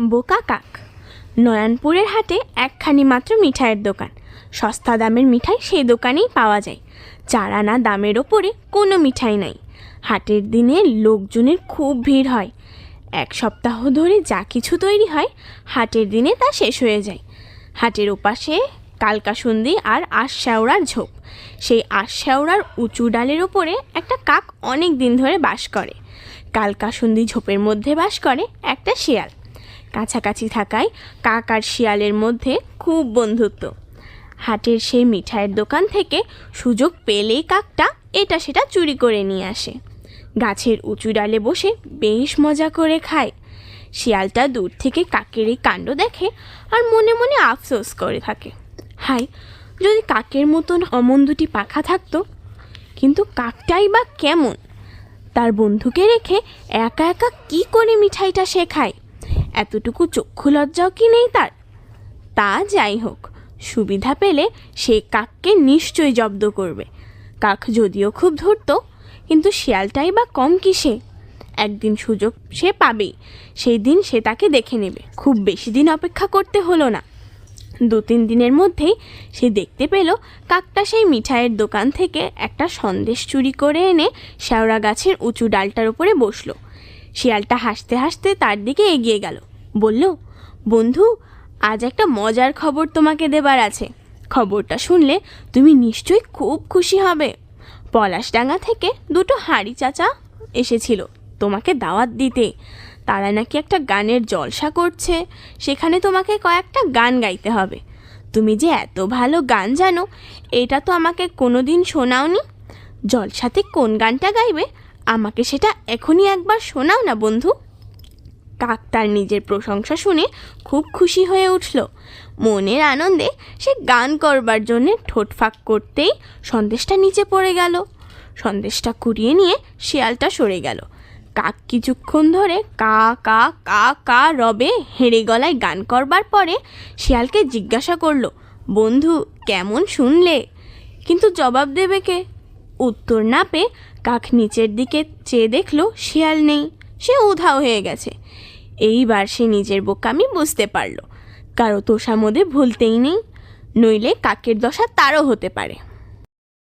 বোকা কাক। নয়নপুরের হাটে একখানি মাত্র মিঠাইয়ের দোকান। সস্তা দামের মিঠাই সেই দোকানেই পাওয়া যায়। চার আনা দামের ওপরে কোনো মিঠাই নাই। হাটের দিনে লোকজনের খুব ভিড় হয়। এক সপ্তাহ ধরে যা কিছু তৈরি হয়, হাটের দিনে তা শেষ হয়ে যায়। হাটের ওপাশে কালকাসুন্দি আর আশ শ্যাওড়ার ঝোপ। সেই আশ শ্যাওড়ার উঁচু ডালের ওপরে একটা কাক অনেক দিন ধরে বাস করে। কালকাসুন্দি ঝোপের মধ্যে বাস করে একটা শিয়াল। কাছাকাছি থাকায় কাক আর শিয়ালের মধ্যে খুব বন্ধুত্ব। হাটের সেই মিঠাইয়ের দোকান থেকে সুযোগ পেলেই কাকটা এটা সেটা চুরি করে নিয়ে আসে। গাছের উঁচু ডালে বসে বেশ মজা করে খায়। শিয়ালটা দূর থেকে কাকের এই কাণ্ড দেখে আর মনে মনে আফসোস করে থাকে। হাই যদি কাকের মতন অমন দুটি পাখা থাকতো, কিন্তু কাকটাই বা কেমন? তার বন্ধুকে রেখে একা একা কি করে মিঠাইটা সে খায়? এতটুকু চক্ষু লজ্জাও কি নেই তার? তা যাই হোক, সুবিধা পেলে সে কাককে নিশ্চয়ই জব্দ করবে। কাক যদিও খুব ধরতো, কিন্তু শিয়ালটাই বা কম কিসে একদিন সুযোগ সে পাবেই, সেই দিন সে তাকে দেখে নেবে। খুব বেশি দিন অপেক্ষা করতে হলো না। দু তিন দিনের মধ্যেই সে দেখতে পেল কাকটা সেই মিঠাইয়ের দোকান থেকে একটা সন্দেশ চুরি করে এনে শ্যাওড়া গাছের উঁচু ডালটার উপরে বসল। শিয়ালটা হাসতে হাসতে তার দিকে এগিয়ে গেল। বলল, বন্ধু, আজ একটা মজার খবর তোমাকে দেবার আছে। খবরটা শুনলে তুমি নিশ্চয়ই খুব খুশি হবে। পলাশডাঙ্গা থেকে দুটো হাঁড়ি চাচা এসেছিল তোমাকে দাওয়াত দিতে। তারা নাকি একটা গানের জলসা করছে, সেখানে তোমাকে কয়েকটা গান গাইতে হবে। তুমি যে এত ভালো গান জানো, এটা তো আমাকে কোনো দিন শোনাওনি। জলসাতে কোন গানটা গাইবে আমাকে সেটা এখনই একবার শোনাও না, বন্ধু। কাক তার নিজের প্রশংসা শুনে খুব খুশি হয়ে উঠল। মনের আনন্দে সে গান করবার জন্যে ঠোঁট ফাঁক করতেই সন্দেশটা নিচে পড়ে গেল। সন্দেশটা কুড়িয়ে নিয়ে শিয়ালটা সরে গেল। কাক কিছুক্ষণ ধরে কা কা কা কা, রবে হেঁড়ে গলায় গান করবার পরে শিয়ালকে জিজ্ঞাসা করল, বন্ধু, কেমন শুনলে? কিন্তু জবাব দেবে কে? উত্তর না পেয়ে কাক নিচের দিকে চেয়ে দেখল শিয়াল নেই। সে উধাও হয়ে গেছে। এইবার সে নিজের বোকামি বুঝতে পারল। কারও তোষামোদে ভুলতেই নেই। নইলে কাকের দশা তারও হতে পারে।